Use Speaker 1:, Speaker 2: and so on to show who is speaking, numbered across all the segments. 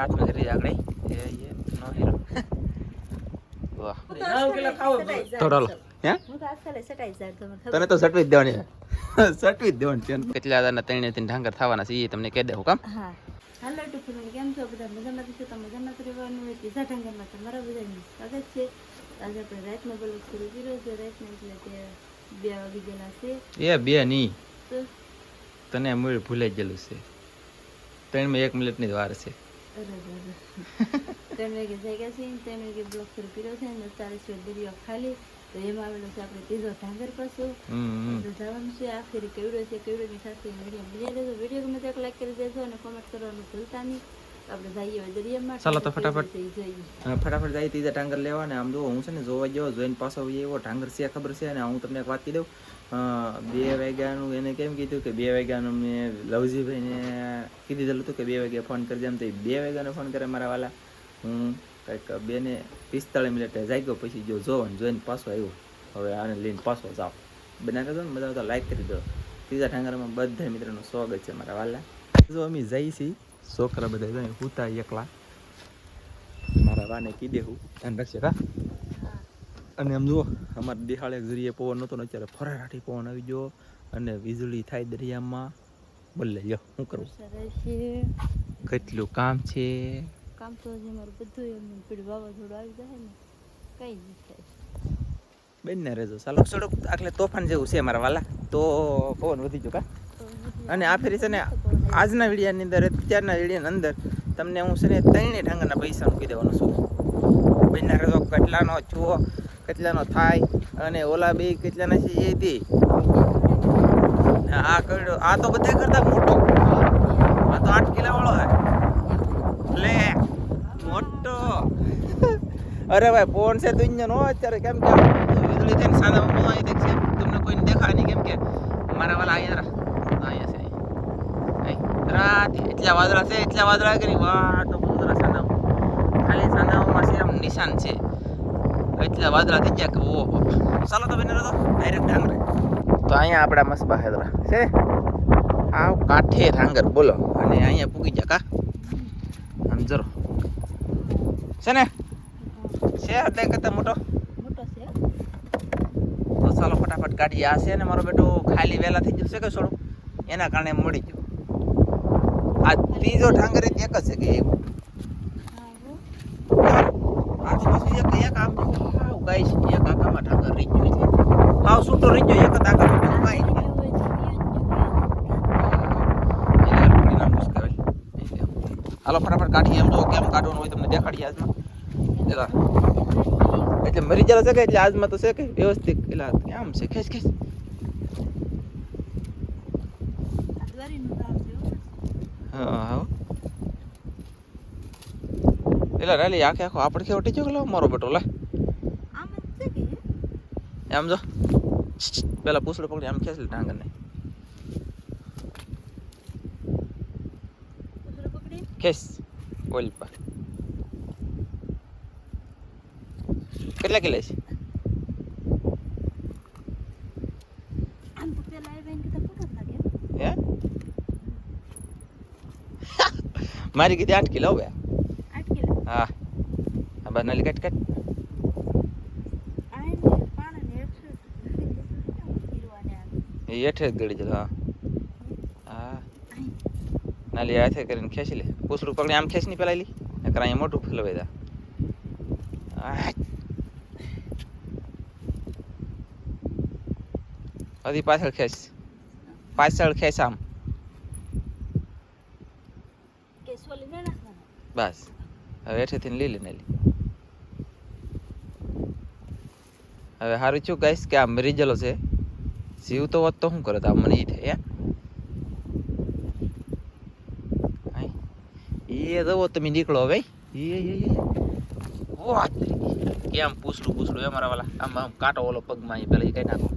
Speaker 1: હાથમાં ધરી આગળ. એ એ નો હીરો. વાહ. થોડો લો. હે?
Speaker 2: હું તો આજકાલ સટાઈ જાય તો મને
Speaker 1: તને તો સટવી જ દેવાની સટવી જ દેવાની છે કેટલા હજારના ત્રણે ત્રણ ઢાંગર થવાના છે એ તમને કહી દઉં કામ?
Speaker 2: હા. હાલો ટુ ફેમિલી કેમ છો? બધા મજામાં છો? તમે મજામાં તો રહેવાનું હોય ત્રીજા ઢંગરમાં તમારા બધાનું સ્વાગત છે. આજે આપણે રાતનો બ્લોગ શરૂ કર્યો છે. રાતના એટલે કે બે વાગી ગયેલા છે.
Speaker 1: એ બે નહીં
Speaker 2: તો?
Speaker 1: તને મૂળ ભૂલાઈ ગયેલું છે. ત્રણમાં એક મિનિટની જ વાર છે.
Speaker 2: ત્રણ વાગે જાગ્યા છે ત્રણ વાગે બ્લોગ શરૂ કર્યો છે અને તારે છે દરિયો ખાલી તો એમાં આવેલો છે આપણે ત્રીજો ઢાંગર
Speaker 1: હમ.
Speaker 2: તો જવાનું છે આખરે કેવડો છે કેવડોની સાથે વીડિયો મજા લેજો વીડિયો ગમે તો એક લાઈક કરી દેજો અને કોમેન્ટ કરવાનું ભૂલતા નહીં
Speaker 1: ચાલો તો ફટાફટ. ફટાફટ જાય ત્રીજા ટાંગર લેવા ને આમ જો હું છે ને જોવા ગયો જોઈને પાછો એવો ટાંગર છે ખબર છે? ને હું તમને એક વાત કહી દઉં. બે વાગ્યાનું એને કેમ કીધું કે બે વાગ્યાનું મેં લવજીભાઈને કીધી દીધેલું હતું કે બે વાગ્યા ફોન કરજે એમ તો બે વાગ્યાનો ફોન કરે મારા વાલા. હું કંઈક બે ને પિસ્તાળીસ મિનિટે જાગ્યો પછી જો જોવો ને જોઈને પાછો આવ્યો. હવે આને લઈને પાછો જાઓ. બના કરજો ને બધા તો લાઈક કરી દો. ત્રીજા ટાંગરમાં બધા મિત્રોનું સ્વાગત છે મારા વાલા. જો અમે જઈએ છીએ છોકરા બધા જાય હુતા એકલા. મારા વાને કી દેવું ધ્યાન રાખશે કા અને એમ જુઓ અમારે દેહાળે જરીએ પવન નહોતો ને અત્યારે ફરારાટી પવન આવી ગયો અને વીજળી થાય દરિયામાં. બોલે લ્યો શું કરું? કેટલું કામ છે?
Speaker 2: કામ તો હજી મારું બધું એમ પીડ વાવાઝોડું આવી જાય ને કઈ નહીં થાય.
Speaker 1: બેન ને રહેજો. ચાલો થોડુંક આટલે તોફાન જેવું છે મારા વાલા. તો પવન વધી ગયો કા? અને આ ફેરી છે ને આજના વિડીયાની અંદર અત્યારના વિડીયાની અંદર તમને હું છે ને ત્રણેય ઢંગના પૈસા મૂકી દેવાનો છું. બંને રહેજો, કેટલાનો છો કેટલાનો થાય, અને ઓલા બે કેટલાના છે એ દે. આ કરડો આ તો બધા કરતા મોટો. આ તો આઠ કિલા વાળો હે લે, મોટો. અરે ભાઈ, ફોન છે દુનિયા નો અત્યારે કેમ કે વીજળી થઈને સાદા માં આવી દેખશે તમને કોઈને દેખાય નહીં કેમ કે મારા વાલા અહીંયા રા અહીંયા છે અહીં એટલા વાદળા છે એટલા વાદળા કરી તો બધું સાદા ખાલી સાદામાં છે આમ નિશાન છે. એટલા વાદળા થઈ ગયા કે ઓહો ચાલો તો બેન તો ડાયરેક્ટ ડાંગરે તો અહીંયા આપણા મસ્ત બહાદરા. છે? આવ કાઠે ડાંગર બોલો. અને અહીંયા પૂગી જા કા? આમ જરો. છે ને? છે અડધા કરતા મોટો?
Speaker 2: મોટો છે.
Speaker 1: તો ચાલો ફટાફટ કાઢીએ. આ છે ને મારો બેટો ખાલી વહેલા થઈ જશે કે થોડું એના કારણે મળી ગયું. આ ત્રીજો ઠાંગર એક જ છે કે એવું આજુબાજુ એક એક આમ હાવ એક આકામાં ઠાંગર રહી ગયો છે. હાવ છૂટો રહી ગયો એક જ આકામાં કાંઈ નહીં.
Speaker 2: છે,
Speaker 1: હાલો ફટાફટ કાઢીએ. એમ જો કેમ કાઢવાનું હોય તમને દેખાડીએ આજમાં. એટલે મરી જરા છે કે એટલે આજમાં તો છે કે વ્યવસ્થિત? એટલે કેમ છે? ખેંચ ખેંચ
Speaker 2: આ દ્વારીનું કામ છે હો.
Speaker 1: હા. એલા રાલી આખે આખો આપણે કેવો ટીચો ગયો મારો બેટો લે.
Speaker 2: આમ જ છે કે?
Speaker 1: એમ જો. પેલા પૂછડું પકડી આમ ખેંચ ટાંગર ને
Speaker 2: પકડી.
Speaker 1: પર. કેટલા કિલો છે
Speaker 2: આમ તો પેલા એ બેન કીધા ફોટો જ લાગે
Speaker 1: હે મારી કીધી આઠ કિલો હવે. હા. આ બસ નાલી કટ કટ હેઠે ગળી જતો હા. હા. નાલી હાથે કરીને ખેંચી લે. પૂછડું પકડી આમ ખેંચી પેલા લી. નકર અહીંયા મોટું ફેલવાઈ દા હજી પાછળ ખેંચ. પાછળ ખેંચ આમ
Speaker 2: કે સોલી ન નાખવાના
Speaker 1: બસ. હવે હેઠેથી લઈ લે નાલી હવે સારું છું ગાઈશ કે આમ ગયેલો છે. જીવ તો વત તો શું કરે આમ મને એ થાય એ જવો તમે નીકળો હવે. કેમ પૂછલું પૂછડું એ મારા વાલા? આમ આમ કાંટો ઓલો પગમાં પેલા એ કઈ નાખો.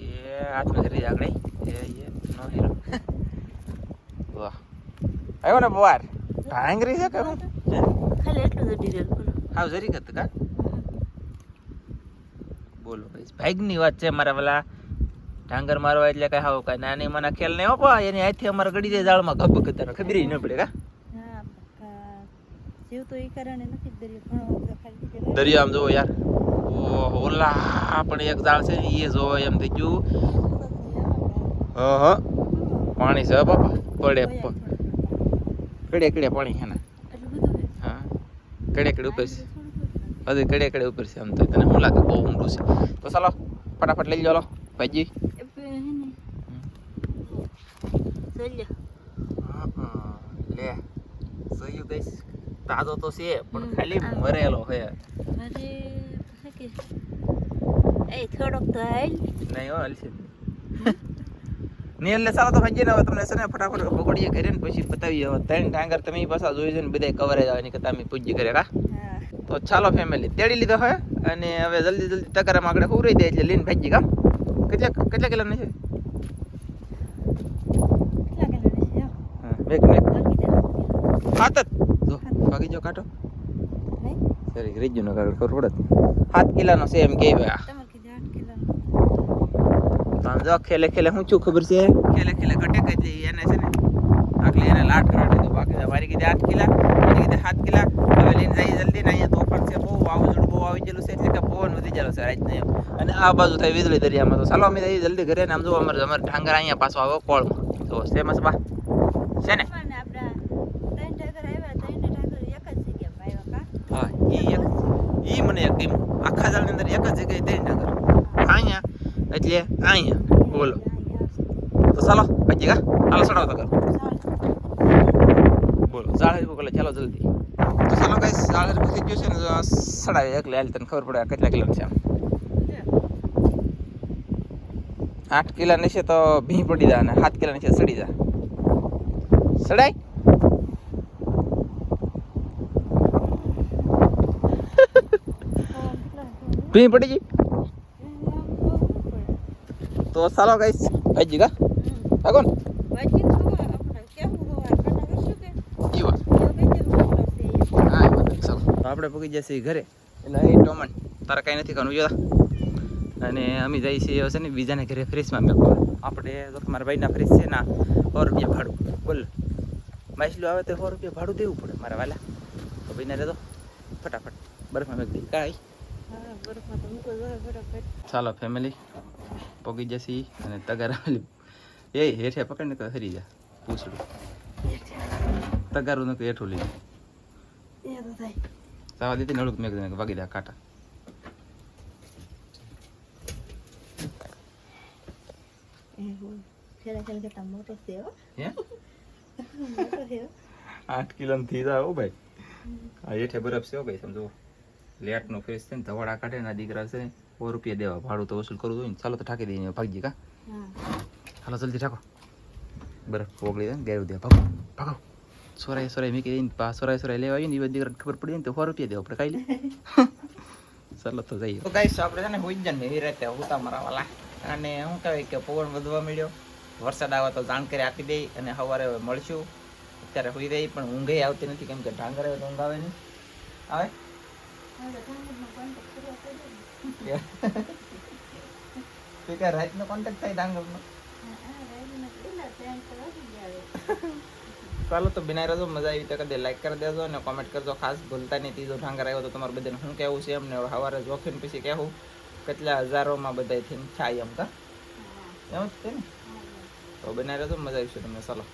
Speaker 1: એ હાથમાં ધરી આગળ એ એ નો હીરો વાહ આવ્યો ને બવાર ભાંગરી છે કે હું? હે?
Speaker 2: ખાલી એટલું જ ડિટેલ બોલો
Speaker 1: હાવ જરી કત કા? બોલો ભાઈ ભાગની વાત છે મારા પેલા ડાંગર મારવા એટલે કઈ હાવ કઈ નાની મને ખેલ નહીં હોપા એની હાથથી અમારે ગડી જાય જાળમાં ગપ કરતા ખબર ન પડે કા?
Speaker 2: હા જીવ તો એ કારણે નથી દરિયો ઘણો વખત ખાલી થઈ
Speaker 1: દરિયો આમ જોવો યાર. ઓહો ઓલા પણ એક જાળ છે ને એ જોવો એમ થઈ ગયું. હ હ. પાણી છે હો બાપા. પડે કડે કડે પાણી હે ને.
Speaker 2: એટલું બધું છે
Speaker 1: હા કડે કડે ઉપર છે. હજી કડે કડે ઉપર છે આમ તો. તને શું લાગે? બહુ ઊંડું છે. તો ચાલો ફટાફટ લઈ જાઓ ભાઈજી. લે જોયું ગઈશ તાજો તો છે પણ ખાલી મરેલો છે.
Speaker 2: હે એ થોડોક તો હાલ.
Speaker 1: નહીં હો હલશે નહીં એટલે ચાલો તો ભાઈ ને હવે તમને છે ને ફટાફટ પકડીએ ઘરે ને પછી બતાવીએ હવે. ત્રણ ટાંગર તમે પાછા જોઈ જઈને ને બધા કવર જ આવે ને કે તમે પૂજી કરે કા તો ચાલો ફેમિલી તેડી લીધો હવે અને હવે જલ્દી જલ્દી તગારામાં આગળ ઉરી દે એટલે લઈને ભાજી કામ કેટલા કેટલા
Speaker 2: કિલો નહીં છે?
Speaker 1: હાથ જ. જો ભાગી જો કાઢો
Speaker 2: નહીં?
Speaker 1: સરી રીજુ નો કાગળ ખબર પડે? સાત કિલોનો છે એમ કે ભાઈ
Speaker 2: તમારે કીધું આઠ કિલો
Speaker 1: તો આમ જો ખેલે ખેલે શું છું ખબર છે? ખેલે ખેલે ઘટે કઈ એને છે ને આટલી એને લાટ કરાવી દીધું. બાકી તો મારી કીધે આઠ કિલા મારી કીધે સાત કિલા. હવે લઈને જઈએ જલ્દી ને અહીંયા તોફાન છે બહુ વાવાઝોડું બહુ આવી ગયેલું છે એટલે કે પવન વધી ગયેલો છે રાતને એમ. અને આ બાજુ થાય વીજળી દરિયામાં તો. ચાલો અમે જઈએ જલ્દી ઘરે ને આમ જો અમારે અમારે ઢાંગર અહીંયા પાછો આવ્યો કોળમાં તો ફેમસ બા. છે ને?
Speaker 2: ને આપણા ત્રણ ટાગર આવ્યા ત્રણે ટાગર એક જ જગ્યાએ પાવ્યા કા?
Speaker 1: હા એ એક એ મને એક આખા જાળની અંદર એક જ જગ્યાએ ત્રણ એટલે અહીંયા બોલો. તો ચાલો પછી કા? ચાલો ચડાવો તો કર બોલો ઝાડ હરકું કરે ચાલો જલ્દી. તો ચાલો કઈ ઝાડ હરકું થઈ ગયું છે ને સડાવી. એકલે હાલ તને ખબર પડે કેટલા કિલો છે આઠ કિલા નીચે તો ભી પડી જાય અને સાત કિલા નીચે સડી જાય. સડાય? ભી પડી ગઈ? તો ચાલો કઈ ભાજી કા? હા તો આપણે પગી જશે ઘરે. એટલે એ ટોમન તારે કાંઈ નથી કરવું જોતા? અને અમે જઈએ છીએ છે ને બીજાને ઘરે ફ્રીજમાં મેં આપણે તો મારા ભાઈના ફ્રીજ છે ને સો રૂપિયા ભાડું. બોલ. માછલું આવે તો સો રૂપિયા ભાડું દેવું પડે મારા વાલા. તો ભાઈને રહેતો ફટાફટ. બરફમાં મેં કાંઈ? ચાલો ફેમિલી પગી જશે અને તગારા એ હેઠે પકડીને તો હરી જા. પૂછડું. તગારું નતું હેઠું લઈ સાવા દીધી નળુક મેં કીધું વાગી દે કાંટા. આઠ કિલો થી જાય ભાઈ. આ હેઠે બરફ છે ભાઈ સમજો. લેટ નો ફેસ છે ને ધવાડા કાઢે ના દીકરા છે સો રૂપિયા દેવા ભાડું તો વસૂલ કરવું જોઈએ ચાલો તો ઠાકી દઈએ ભાગજી કા? હાલો જલ્દી ઠાકો. બરફ ઓગળી દે ગેરું દે ભાગો. ભાગો. સોરાય સોરાય મૂકી દઈને પા સોરાય સોરાય લેવા આવીને એ દીકરા ખબર પડી ને તો સો રૂપિયા દેવા આપણે કાઈ લે. ચાલો તો જઈએ. તો ગાઈસ આપણે છે ને હોઈ જ ને એ રીતે હોતા મારા વાલા અને શું કહેવાય કે પવન વધવા મળ્યો વરસાદ આવે તો જાણકારી આપી દઈ અને સવારે મળશું. અત્યારે હોઈ રહી પણ ઊંઘે આવતી નથી કેમ કે ઢાંગર આવે તો ઊંઘ આવે નહીં. આવે?
Speaker 2: ને.
Speaker 1: તે કે કોન્ટેક્ટ થાય
Speaker 2: હવે.
Speaker 1: ચાલો તો બિના રહેજો મજા આવી તો કદી લાઈક કરી દેજો અને કોમેન્ટ કરજો. ખાસ ભૂલતા નહીં ત્રીજો ઢાંગર આવ્યો તો તમારે બધાને શું કહેવું છે એમને સવારે જોખીને પછી કહેવું કેટલા હજારોમાં બધા થઈને થાય એમ કા? એમ જ છે ને? તો બનાવી રહેજો મજા આવશે તમને. ચાલો.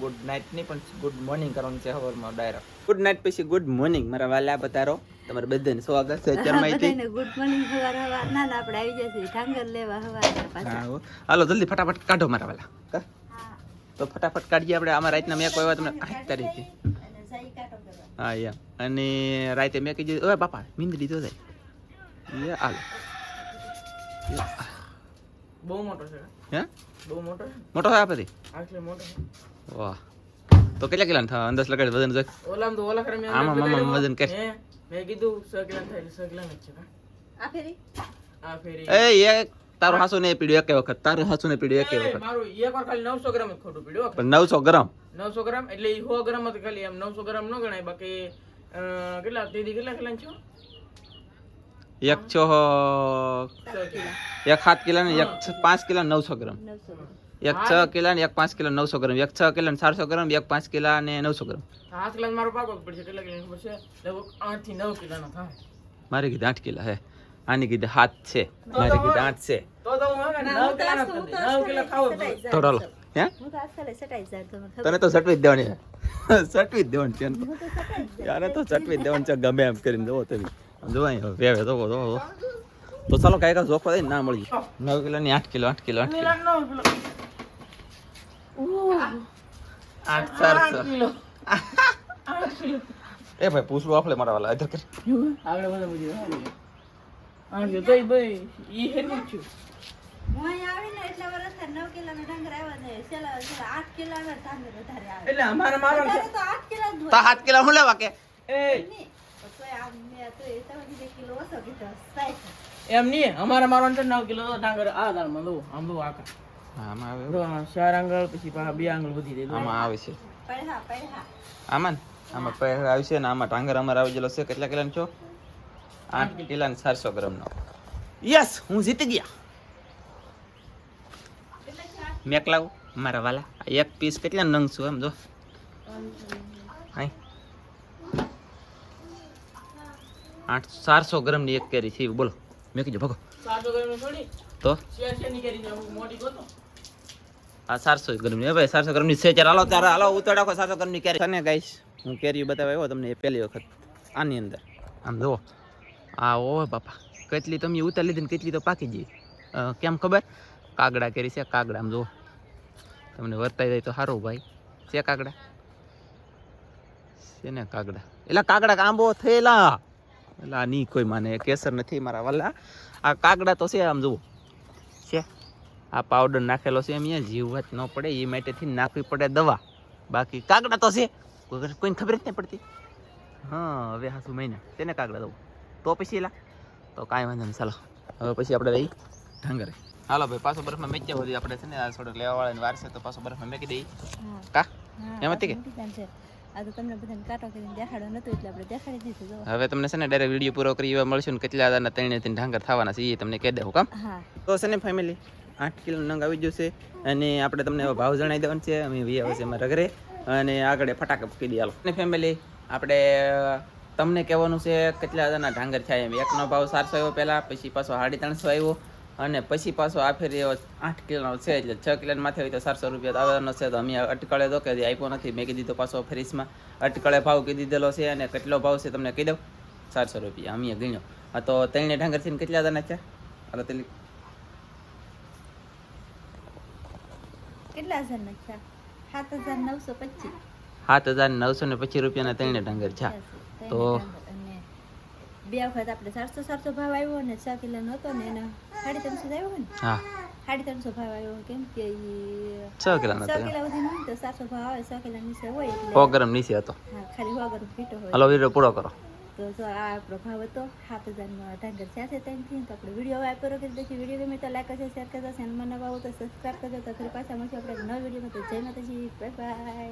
Speaker 1: ગુડ નાઇટ નહીં પણ ગુડ મોર્નિંગ કરવાનું છે સવારમાં ડાયરેક્ટ. ગુડ નાઇટ પછી ગુડ મોર્નિંગ મારા વાલા બતારો. તમારે બધાને સ્વાગત છે અત્યાર
Speaker 2: માહિતી. ગુડ મોર્નિંગ સવાર સવાર. ના, ના, આપણે આવી જશે. ઠાંગર લેવા સવારના પાછા.
Speaker 1: હાલો જલ્દી ફટાફટ કાઢો મારા વાલા. તો ફટાફટ કાઢીએ આપણે. આમાં રાતના મેં કોઈ તમને આઠ તારીખે. હા યા. અને રાતે મેં કીધું ઓય બાપા મીંદડી તો જાય. યા હાલો.
Speaker 3: બહુ મોટો છે
Speaker 1: હે?
Speaker 3: બહુ મોટો છે
Speaker 1: મોટો હોય આપેથી
Speaker 3: આટલે મોટો
Speaker 1: વાહ. તો કેટલા કિલા થવા? અંદાજ લગાડી વજન જોઈ.
Speaker 3: ઓલામ તો ઓલા કરે
Speaker 1: આમાં મામા વજન કર.
Speaker 3: મેં કીધું સો કિલો થાય એટલે સો જ છે
Speaker 2: આ ફેરી?
Speaker 3: આ ફેરી.
Speaker 1: એ એક તારું હાસુ ને પીડ્યું એક વખત. તારું હાસુ ને પીડ્યું એક વખત.
Speaker 3: મારું એક વાર ખાલી નવસો ગ્રામ જ ખોટું પડ્યું
Speaker 1: પણ નવસો ગ્રામ?
Speaker 3: નવસો ગ્રામ? એટલે ઈ સો ગ્રામ જ ખાલી એમ નવસો ગ્રામ ન ગણાય. બાકી કેટલા? દીદી કેટલા કિલો છો
Speaker 1: એક છ એક સાત કિલો. ને એક પાંચ કિલો નવસો ગ્રામ.
Speaker 2: નવસો ગ્રામ.
Speaker 1: એક છ કિલો ને એક પાંચ કિલો નવસો ગ્રામ. એક છ કિલો ને ચારસો ગ્રામ એક પાંચ કિલો ને નવસો ગ્રામ.
Speaker 3: આઠ કિલો મારો પાકો પડશે. કેટલા કિલો પડશે લગભગ આઠથી નવ કિલો થાય.
Speaker 1: મારે કીધું આઠ કિલો હે. આની કીધું હાથ છે. મારે કીધું આઠ છે.
Speaker 3: તો તો
Speaker 2: તો તો- તો
Speaker 1: તો ચાલો હે?
Speaker 2: તો તો.
Speaker 1: તને તો સટવી જ દેવાની છે. સટવી જ દેવાની છે
Speaker 2: તો. જ
Speaker 1: યાર તો સટવી જ દેવાની છે. ગમે એમ કરીને જોવો તમે. જોવો અહીં વેવે જોવો જોવો તો ચાલો કાંઈ કાંઈ જોખવા દઈ ના મળી નવ કિલો ની આઠ કિલો આઠ કિલો આઠ કિલો. આઠ ચારસો.
Speaker 3: કિલો આઠ કિલો.
Speaker 1: એ ભાઈ પૂછવું આપણે મારા વાલા અધર કરી.
Speaker 3: આગળ બધા ભાઈ ઈ છું.
Speaker 2: આમ મેં.
Speaker 3: એમ નહીં અમારે મારો નવ કિલો ડાંગર આ દાળમાં દો આમ દો આકા
Speaker 1: આમાં આવે
Speaker 3: ચાર આંગળ પછી પાછા બે આંગળ વધી દે
Speaker 1: આમાં આવે છે. આમાં ને? આમાં પહેર આવશે ને આમાં ટાંગર અમારે આવી ગયેલો છે. કેટલા કિલોનો છો? આઠ કિલા ને ચારસો ગ્રામનો. યસ હું જીતી ગયા. મેક લાવું મારા વાલા. આ એક પીસ કેટલા નંગ છું એમ જો. આઠ ચારસો ગ્રામની એક કેરી છે બોલો. મેં કીધું ભગો.
Speaker 3: ગરમ
Speaker 1: તો? આ સારસો ગ્રામની ભાઈ સારસો ગ્રામની છે ચાર હાલો ત્યારે હાલો ઉતાડો સારસો ગ્રામની કેરી. અને ગાઈશ હું કેરી બતાવ્યો આવ્યો તમને એ પહેલી વખત. આની અંદર. આમ જુઓ. આ ઓ બાપા. કેટલી તમે ઉતાર લીધી ને કેટલી તો પાકી ગઈ. કેમ ખબર? કાગડા કેરી છે કાગડા. આમ જુઓ. તમને વર્તાઈ જાય તો સારું ભાઈ. છે કાગડા? છે ને કાગડા. એટલે કાગડા આંબો થયેલા. એટલે આ નહીં કોઈ માને. કેસર નથી મારા વાલા. આ કાગડા તો છે આમ જુઓ. છે. આ પાવડર નાખેલો છે એમ અહીંયા જીવત ન પડે એ માટેથી નાખવી પડે દવા. બાકી કાગડા તો છે. કોઈને ખબર જ નહીં પડતી. હા હવે હાસુ મહિના. છે ને કાગડા દઉં તો પછી એલા. તો કાંઈ વાંધો નહીં ચાલો. હવે પછી આપણે રહી ઢંગરે. હાલો ભાઈ પાછો બરફમાં મેચ્યા બધી આપણે છે ને આ થોડોક લેવા વાળાની વાર છે તો પાછો બરફમાં મેકી દઈ કા? એમાંથી કે?
Speaker 2: મોટી દાન છે. આ તો તમને બધાને કાંટો કરીને દેખાડો નતો એટલે આપણે દેખાડી દીધું જો.
Speaker 1: હવે તમને છે ને ડાયરેક્ટ વીડિયો પૂરો કરી એવા મળશું ને કેટલા હજારના ત્રણે ત્રણ ઢાંગર થવાના છે એ તમને કહી દઉં કામ?
Speaker 2: હા.
Speaker 1: તો છે ને ફેમિલી આઠ કિલો નંગ આવી જશે અને આપણે તમને ભાવ જણાવી દેવાનો છે અમે વી આવે છે અમારા ઘરે અને આગળ ફટાકા મૂકી દે હાલો. અને ફેમિલી આપણે તમને કહેવાનું છે કેટલા હજારના ઢાંગર થાય એમ. એકનો ભાવ ચારસો આવ્યો પહેલાં પછી પાછો સાડી ત્રણસો આવ્યો. અને પછી પાછો આ ફેરી આઠ કિલોનો છે એટલે છ કિલોની માથે હોય તો ચારસો રૂપિયા આવવાનો છે. તો અમે અટકળે તો કે આપ્યો નથી મેં કીધી તો પાછો ફ્રીજમાં અટકળે ભાવ કીધી દીધેલો છે અને કેટલો ભાવ છે તમને કહી દઉં? ચારસો રૂપિયા અમે ગણ્યો. હા તો ત્રણે ને કેટલા હજારના છે? અરે તેલી.
Speaker 2: કેટલા હજાર નાખ્યા સાત હજાર નવસો પચીસ.
Speaker 1: સાત હજાર નવસો ને પચીસ રૂપિયાના ત્રણે ડાંગર છે. તો-
Speaker 2: બે વખત આપણે ચારસો ચારસો ભાવ આવ્યો ને છ કિલો નહોતો ને એનો સાડી ત્રણસો જ આવ્યો ને?
Speaker 1: હા.
Speaker 2: સાડી ત્રણસો ભાવ આવ્યો કેમ કે
Speaker 1: છ
Speaker 2: કિલો
Speaker 1: હતો
Speaker 2: કિલો સુધી નહીં તો ચારસો ભાવ આવે છ કિલો નીચે હોય
Speaker 1: સો ગ્રામ નીચે હતો.
Speaker 2: હા ખાલી સો ગરમ ફીટો હોય.
Speaker 1: હલો વીડિયો પૂરો કરો.
Speaker 2: તો જો આ આપણો ભાવ હતો સાત હજારનો ઢાંગર છે ત્યાંથી તો આપણે વીડિયો વાપરો કે પછી વીડિયો ગમે તો લાઈક કરજો શેર કરજો ચેનલમાં નવા આવો તો સબસ્ક્રાઈબ કરજો તો ફરી પાછા મળશે આપણે નવા વિડીયોમાં. તો જય માતાજી બાય બાય